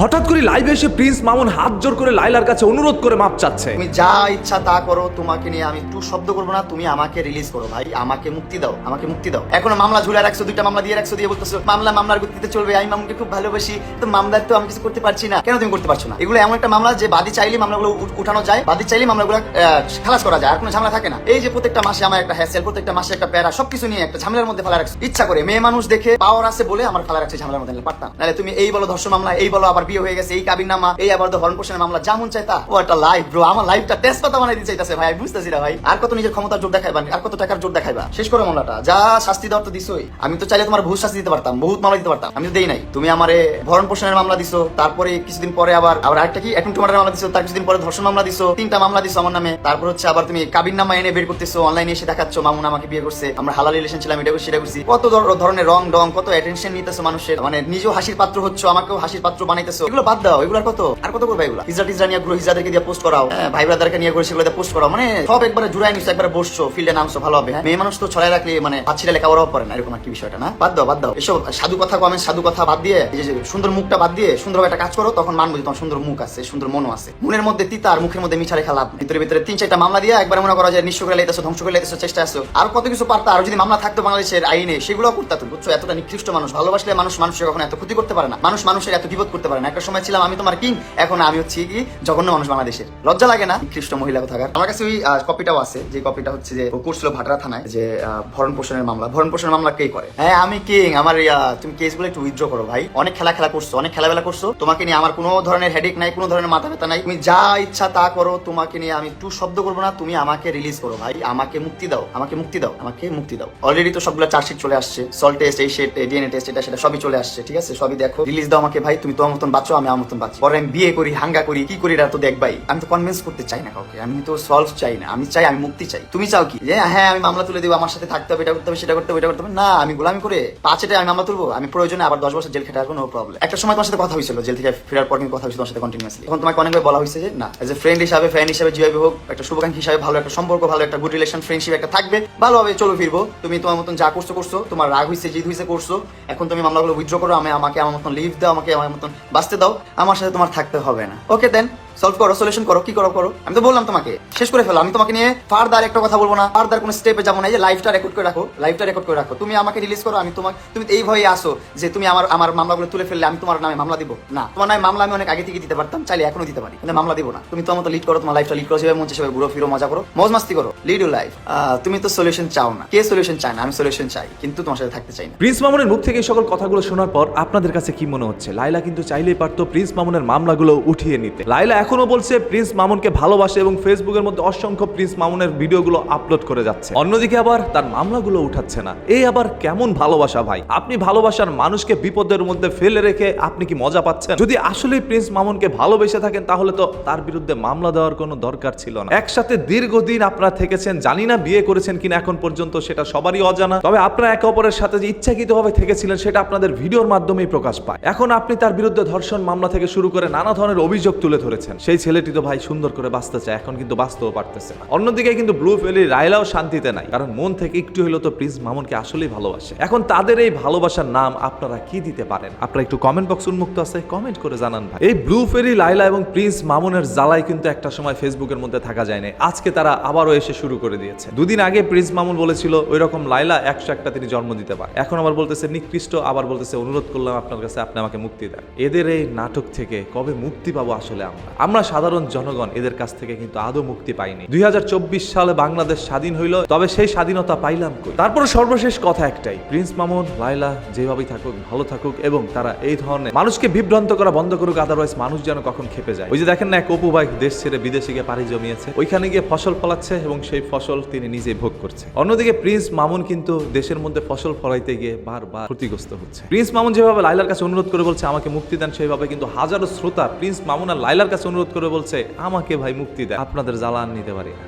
হঠাৎ করে লাইভে এসে প্রিন্স মামুন হাত জোর করে লাইলার কাছে অনুরোধ করে মাপ চাচ্ছে। তুমি যা ইচ্ছা তা করো তোমাকে নিয়ে আমি একটু শব্দ করব না তুমি আমাকে রিলিজ করো ভাই আমাকে মুক্তি দাও আমাকে মুক্তি দাও। এখনও মামলা ঝুলে রাখছো দুইটা মামলা দিয়ে রাখছো দিয়ে বলতেছো মামলা মামলার গতিতে চলবে আমি মামুনকে খুব ভালোবাসি তো মামলার তো আমি কিছু করতে পারছি না। কেন তুমি করতে পারছ না? এগুলো এমন একটা মামলা যে বাদী চাইলে মামলাগুলো উঠ- উঠানো যায় বাদী চাইলে মামলাগুলো আহ, খালাস করা যায় আর কোনো ঝামেলা থাকে না। এই যে প্রত্যেকটা মাসে আমার একটা হ্যাসেল প্রত্যেকটা মাসে একটা প্যারা সবকিছু নিয়ে একটা ঝামেলার মধ্যে ফেলা রাখছো। ইচ্ছা করে মেয়ে মানুষ দেখে পাওয়ার আছে বলে আমার ফেলা রাখছে ঝামেলার মধ্যে পারতাম। নাহলে তুমি এই বলো ধর্ষণ মামলা এই বলো আবার বিয়ে হয়ে গেছে, এই কাবির নামা এই আবার হরণ পোষণের মামলা যেমন চাই তা। ও, একটা লাইফ ব্রো আমার লাইফটা টেস্ট পাতা বানাই দিতে চাইতেছে ভাই বুঝতেছি না ভাই? আর কত নিজের ক্ষমতার জোর দেখাইবা আর কত টাকার জোর দেখাইবা? শেষ করো মামলাটা, যা শাস্তি দেওয়ার তো দিছোই। আমি তো চাইলে তোমার বহুত শাস্তি দিতে পারতাম, বহুত মামলা দিতে পারতাম, আমি তো দেই নাই। তুমি আমারে ভরণ পোষণের মামলা দিছো, তারপরে কিছুদিন পরে আবার আবার আরেকটা কি? এখন টুমারের মামলা দিছো, তার কিছুদিন পরে ধর্ষণ মামলা দিছো, তিনটা মামলা দিছো আমার নামে। তারপর হচ্ছে আবার তুমি কাবির নামা এনে বের করতেছো অনলাইনে এসে দেখাচ্ছ, মামুন আমাকে বিয়ে করছে, আমরা হালাল রিলেশন ছিলাম, এটা সেটা করছি। কত ধরনের রং ডং কত অ্যাটেনশন নিতেছো মানুষের মানে নিজেও হাসির পাত্র হচ্ছে, আমাকেও হাসির পাত্র বানাইতেছো। এগুলো বাদ দাও এগুলো কত? আর কত করবে এগুলো? টিজরা নিয়ে গ্রহ হিজরাদেরকে দিয়ে পোস্ট করাও। হ্যাঁ, ভাই ব্রাদারকে নিয়ে করে সেগুলো পোস্ট করাও। মানে সব একবারে জুড়াই একবারে বসছো ফিল্ডে নামছো ভালো হবে হ্যাঁ? মেয়ে মানুষ তো ছড়াই রাখলে মানে না এরকম আর কি বিষয়টা না? বাদ দাও বাদ দাও। এসব সাধু কথা কমে সাধু কথা বাদ দিয়ে সুন্দর মুখটা বাদ দিয়ে একটা কাজ করো তখন মানবো তোমার সুন্দর মুখ আছে সুন্দর মনও আছে। মনের মধ্যে তিতা আর মুখের মধ্যে মিঠা রেখা লাভ ভিতরে ভিতরে তিন চারটা মামলা দিয়ে একবার মনে করা যায় নিঃস্ব করে লাইতেছো ধ্বংস করে লাইতেছো চেষ্টা আছো। আর কত কিছু পারতা আর যদি মামলা থাকতো বাংলাদেশের আইনে সেগুলো করতে বুঝছ? এতটা নিকৃষ্ট মানুষ ভালোবাসলে মানুষ মানুষের কখনো এত ক্ষতি করতে পারে না। মানুষ মানুষের এত বিপদ করতে পারে না একটা সময় ছিলাম আমি তোমার কিং এখন আমি হচ্ছি কি জঘন্য মানুষ বাংলাদেশের। লজ্জা লাগে না? নিকৃষ্ট মহিলা কোথাকার? আমার কাছে ওই কপিটাও আছে, যে কপিটা হচ্ছে যে করছিল ভাটরা থানায়, যে ভরণ পোষণের মামলা। ভরণ পোষণের মামলা কে করে? হ্যাঁ আমি কিং আমার তুমি কেসগুলো একটু উইথড্র করো ভাই। অনেক খেলা খেলা করছ, অনেক খেলাবেলা করছ। তোমাকে নিয়ে আমার কোনো ধরনের হেডেক নাই, কোনো ধরনের মাথা ব্যথা নাই। তুমি যা ইচ্ছা তা করো, তোমাকে নিয়ে আমি একটু শব্দ করব না, তুমি আমাকে রিলিজ করো ভাই। আমাকে মুক্তি দাও, আমাকে মুক্তি দাও, আমাকে মুক্তি দাও। অলরেডি তো সবগুলো চার্জশিট চলে আসছে। সল টেস্ট এই সেট ডিএনএ টেস্ট এটা, সেটা, সবই চলে আসছে, ঠিক আছে? সবই দেখো। রিলিজ দাও আমাকে ভাই, তুমি তোমার মতন বাঁচো, আমি আমার মতন বাঁচি পরে আমি বিয়ে করি, হাঙ্গা করি, কি করি, এটা তো দেখবাই। আমি তো কনভিন্স করতে চাই না কাউকে। আমি তো সলভ চাই না। আমি চাই, আমি মুক্তি চাই। তুমি চাও কি? যে হ্যাঁ আমি মামলা তুলে দেবো, আমার সাথে থাকতে হবে, এটা করতে হবে, সেটা করতে হবে এটা করতে হবে। না, আমি গোলামি করে পাঁচ এটা আমি মামলা তুলবো। আমি প্রয়োজনে আবার দশ বছর জেল খেটে আসব নো প্রবলেম একটা সময় তোমার সাথে কথা হয়েছিল, জেল থেকে ফেরার পর কিন্তু কথা হয়েছিল তোমার সাথে কন্টিনিউসলি এখন তোমাকে অনেকবার বলা হয়েছে যে, না এজ এ ফ্রেন্ড হিসাবে ফ্রেন্ড হিসাবে, যেভাবে হোক, একটা শুভাকাঙ্ক্ষী হিসাবে, ভালো একটা সম্পর্ক, ভালো একটা গুড রিলেশন ফ্রেন্ডশিপ একটা থাকবে। ভালোভাবে চলো ফিরবো। তুমি তোমার মতন যা করছ করছ। তোমার রাগ হয়েছে জিদ হয়েছে করছ। এখন তুমি মামলাগুলো উইথড্র করো, আমি আমাকে আমার মতন লিভ দাও, আমাকে আমার মতন বাঁচতে দাও আমার সাথে তোমার থাকতে হবে না। ওকে দেন সলভ করো সলিউশন করো, কি করো করো। আমি তো বললাম তোমাকে, শেষ করে ফেলো। আমি তোমাকে নিয়ে ফার্দার একটা কথা বলব না। ফার্দার কোনো স্টেপে যাব না। যে লাইফটা রেকর্ড করে রাখো লাইফটা রেকর্ড করে রাখো। তুমি আমাকে রিলিজ করো, আমি তোমাকে তুমি এই ভয়ে আসো যে তুমি আমার আমার মামলাগুলো তুলে ফেললে আমি তোমার নামে মামলা দিব। না, তোমার নামে মামলা আমি অনেক আগে থেকে দিতে পারতাম, চাইলে এখনও দিতে পারি। কিন্তু মামলা দিব না। তুমি তোমার মতো লিড করো, তোমার লাইফটা লিড করো, যেভাবে মন চায় সেভাবে ঘুরো, ফিরো, মজা করো। মজ মাস্তি করো। লিড ইউ লাইফ তুমি তো সলিউশন চাও না। কে সলিউশন চায় না? আমি সলিউশন চাই, কিন্তু তোমার সাথে থাকতে চাই না। প্রিন্স মামুনের মুখ থেকে এই সকল কথাগুলো শোনার পর আপনাদের কাছে কি মনে হচ্ছে? লাইলা কিন্তু চাইলেই পারতো প্রিন্স মামুনের মামলাগুলো উঠিয়ে নিতে। লাইলা এখনও বলছে প্রিন্স মামুনকে ভালোবাসে এবং ফেসবুকের মধ্যে অসংখ্য প্রিন্স মামুনের ভিডিওগুলো আপলোড করে যাচ্ছে। অন্যদিকে আবার তার মামলাগুলো উঠাচ্ছে না। এই আবার কেমন ভালোবাসা ভাই? আপনি ভালোবাসার মানুষকে বিপদের মধ্যে ফেলে রেখে আপনি কি মজা পাচ্ছেন? যদি আসলে প্রিন্স মামুনকে ভালোবেসে থাকেন, তাহলে তো তার বিরুদ্ধে মামলা দেওয়ার কোনো দরকার ছিল না। একসাথে দীর্ঘদিন আপনারা থেকেছেন, জানি না বিয়ে করেছেন কিনা এখন পর্যন্ত, সেটা সবারই অজানা। তবে আপনারা একে অপরের সাথে যে ইচ্ছাকৃতভাবে থেকেছিলেন, সেটা আপনাদের ভিডিওর মাধ্যমেই প্রকাশ পায়। এখন আপনি তার বিরুদ্ধে ধর্ষণ মামলা থেকে শুরু করে নানা ধরনের অভিযোগ তুলে ধরেছেন। সেই ছেলেটি তো ভাই সুন্দর করে বাঁচতে চায়, এখন কিন্তু বাঁচতেও পারতেছে অন্যদিকে কিন্তু ব্লু ফেলি রায়লাও শান্তিতে নাই, কারণ মন থেকে একটু হলেও তো প্রিন্স মামুনকে আসলেই ভালোবাসে। এখন তাদের এই ভালোবাসার নাম আপনারা কি দিতে পারেন? আপনারা একটু কমেন্ট বক্স উন্মুক্ত আছে কমেন্ট করে জানান ভাই। এই ব্লু ফেরি লাইলা এবং প্রিন্স মামুনের জ্বালায় কিন্তু একটা সময় ফেসবুকের মধ্যে থাকা যায় না আজকে তারা আবারও এসে শুরু করে দিয়েছে। দুদিন আগে প্রিন্স মামুন বলেছিল ওই রকম লাইলা একশো একটা তিনি জন্ম দিতে পারে। এখন আবার বলতেছে, নিকৃষ্ট। আবার বলতেছে, অনুরোধ করলাম আপনার কাছে, আপনি আমাকে মুক্তি দেন। এদের এই নাটক থেকে কবে মুক্তি পাবো আসলে আমরা? আমরা সাধারণ জনগণ এদের কাছ থেকে কিন্তু আদৌ মুক্তি পাইনি। দুই হাজার চব্বিশ সালে বাংলাদেশ স্বাধীন হইল, তবে সেই স্বাধীনতা পাইলাম কই? তারপর সর্বশেষ কথা একটাই, প্রিন্স মামুন লাইলা যেভাবেই থাকুক, ভালো থাকুক এবং তারা এই ধরনের মানুষকে বিভ্রান্ত করা বন্ধ করুক আদারওয়াইজ মানুষ যেন কখন খেপে যায়। ওই যে দেখেন না, এক অপু ভাই দেশ ছেড়ে বিদেশে গিয়ে পাড়ি জমিয়েছে, ওইখানে গিয়ে ফসল ফলাচ্ছে এবং সেই ফসল তিনি নিজে ভোগ করছে। অন্যদিকে প্রিন্স মামুন কিন্তু দেশের মধ্যে ফসল ফলাইতে গিয়ে বারবার ক্ষতিগ্রস্ত হচ্ছে। প্রিন্স মামুন যেভাবে লাইলার কাছে অনুরোধ করে বলছে, আমাকে মুক্তি দেন, সেইভাবে কিন্তু হাজারো শ্রোতা প্রিন্স মামুন আর লাইলার কাছে অনুরোধ করে বলছে আমাকে ভাই মুক্তি দেয় আপনাদের জ্বালান নিতে পারি